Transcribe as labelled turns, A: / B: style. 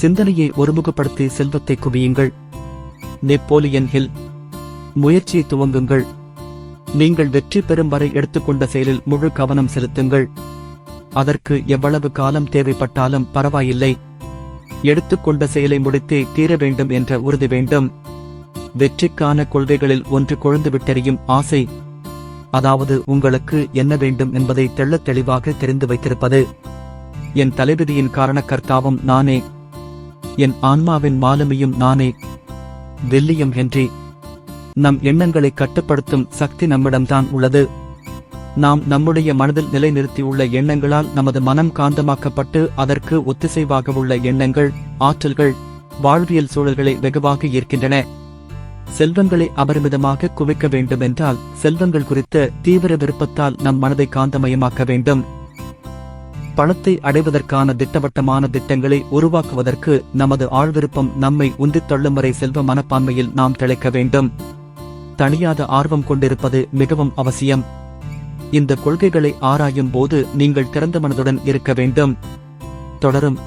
A: சிந்தனையை ஒருமுகப்படுத்தி செல்வத்தை குவியுங்கள். Napoleon hill முயற்சியை துவங்குங்கள். நீங்கள் வெற்றி பெறும் வரை எடுத்துக்கொண்ட செயலில் முழு கவனம் செலுத்துங்கள். அதற்கு எவ்வளவு காலம் தேவைப்பட்டாலும் பரவாயில்லை. எடுத்துக்கொண்ட செயலை முடித்தே தீர வேண்டும் என்ற உறுதி வேண்டும். வெற்றிக்கான கொள்கைகளில் ஒன்று கொழுந்து விட்டெறியும் ஆசை. அதாவது உங்களுக்கு என்ன வேண்டும் என்பதை தெள்ளத் தெளிவாக தெரிந்து வைத்திருப்பது. என் தலைவிதியின் காரணக்கர்த்தாவும் நானே. என் ஆன்மாவின் மாலுமியும் நானே. வெள்ளியும் ஹென்றி நம் எண்ணங்களை கட்டுப்படுத்தும் சக்தி நம்மிடம்தான் உள்ளது. நாம் நம்முடைய மனதில் நிலைநிறுத்தியுள்ள எண்ணங்களால் நமது மனம் காந்தமாக்கப்பட்டு அதற்கு ஒத்திசைவாக உள்ள எண்ணங்கள் ஆற்றல்கள் வாழ்வியல் சூழல்களை வெகுவாக ஈர்க்கின்றன. செல்வங்களை அபரிமிதமாக குவிக்க வேண்டுமென்றால் செல்வங்கள் குறித்த தீவிர விருப்பத்தால் நம் மனதை காந்தமயமாக்க வேண்டும். பணத்தை அடைவதற்கான திட்டவட்டமான திட்டங்களை உருவாக்குவதற்கு நமது ஆழ்விருப்பம் நம்மை உந்தித் தள்ளும் வரை செல்வ மனப்பான்மையில் நாம் திளைக்க வேண்டும். தணியாத ஆர்வம் கொண்டிருப்பது மிகவும் அவசியம். இந்த கொள்கைகளை ஆராயும் போது நீங்கள் திறந்த மனதுடன் இருக்க வேண்டும். தொடரும்.